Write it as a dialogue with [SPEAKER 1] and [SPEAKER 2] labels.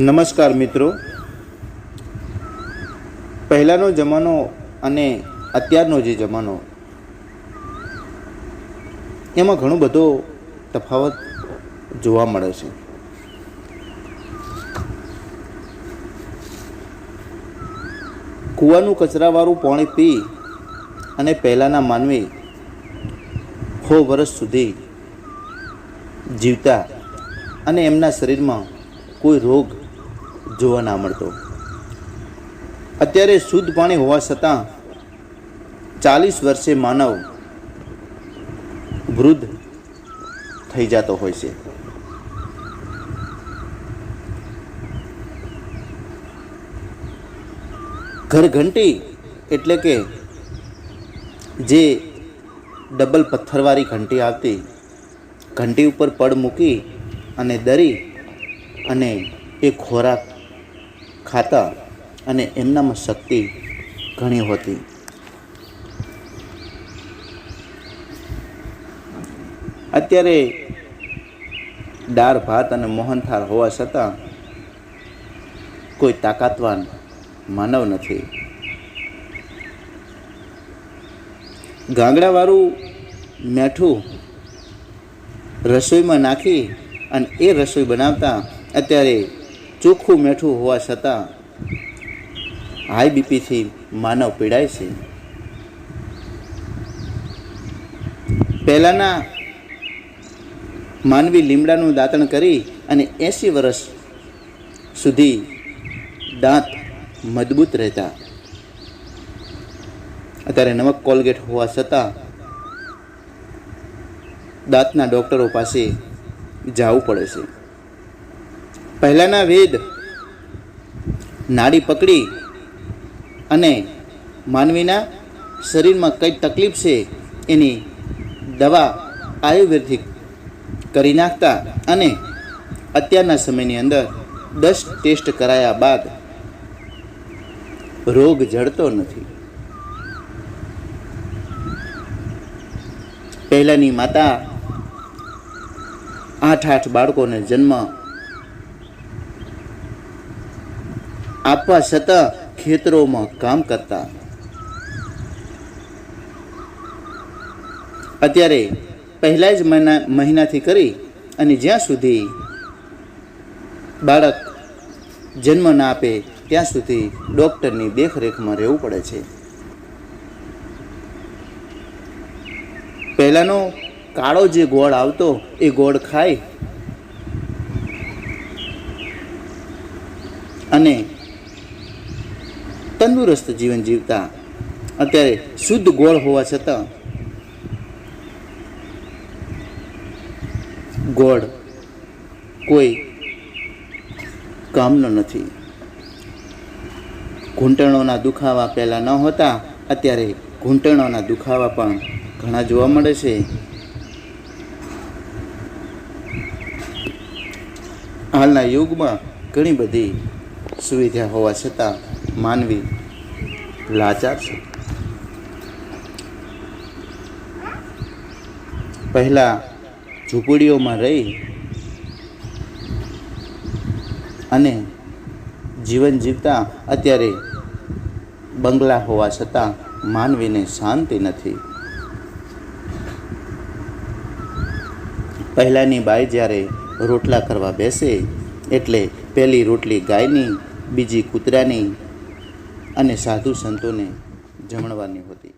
[SPEAKER 1] નમસ્કાર મિત્રો. પહેલાંનો જમાનો અને અત્યારનો જે જમાનો, એમાં ઘણો બધો તફાવત જોવા મળે છે. કૂવાનું કચરાવાળું પાણી પી અને પહેલાંના માનવી હો વર્ષ સુધી જીવતા અને એમના શરીરમાં કોઈ રોગ જોવા ના મળતો. અત્યારે શુદ્ધ પાણી હોવા છતાં ચાલીસ વર્ષે માનવ વૃદ્ધ થઈ જતો હોય છે. ઘરઘંટી એટલે કે જે ડબલ પથ્થરવાળી ઘંટી આવતી, ઘંટી ઉપર પડ મૂકી અને દરી અને એ ખોરાક ખાતા અને એમનામાં શક્તિ ઘણી હોતી. અત્યારે દાળ ભાત અને મોહનથાળ હોવા છતાં કોઈ તાકાતવાન માનવ નથી. ગાંગડાવાળું મેઠું રસોઈમાં નાખી અને એ રસોઈ બનાવતા અત્યારે ચોખ્ખું મીઠું હોવા છતાં હાઈ બીપીથી માનવ પીડાય છે. પહેલાંના માનવી લીમડાનું દાંતણ કરી અને એંસી વર્ષ સુધી દાંત મજબૂત રહેતા. અત્યારે નમક કોલગેટ હોવા છતાં દાંતના ડૉક્ટરો પાસે જવું પડે છે. પહેલાંના વેદ નાડી પકડી અને માનવીના શરીરમાં કઈ તકલીફ છે એની દવા આયુર્વેદિક કરી નાખતા અને અત્યારના સમયની અંદર દસ ટેસ્ટ કરાયા બાદ રોગ જડતો નથી. પહેલાંની માતા આઠ આઠ બાળકોને જન્મ આપવા છતાં ખેતરોમાં કામ કરતા. અત્યારે પહેલા જ મહિના, મહિનાથી કરી અને જ્યાં સુધી બાળક જન્મ ના આપે ત્યાં સુધી ડૉક્ટરની દેખરેખમાં રહેવું પડે છે. પહેલાંનો કાળો જે ગોળ આવતો, એ ગોળ ખાય અને તંદુરસ્ત જીવન જીવતા. અત્યારે શુદ્ધ ગોળ હોવા છતાં ગોળ કોઈ કામનો નથી. ઘૂંટણોના દુખાવા પહેલાં ન હોતા, અત્યારે ઘૂંટણોના દુખાવા પણ ઘણા જોવા મળે છે. હાલના યુગમાં ઘણી બધી સુવિધા હોવા છતાં માનવી લાચાર છે. પહેલાં ઝૂંપડીઓમાં રહી અને જીવન જીવતા અત્યારે બંગલા હોવા છતાં માનવીને શાંતિ નથી. પહેલાંની બાઈ જ્યારે રોટલા કરવા બેસે, એટલે પહેલી રોટલી ગાયની, બીજી કૂતરાની અને સાધુ સંતોને જમણવાની હોતી.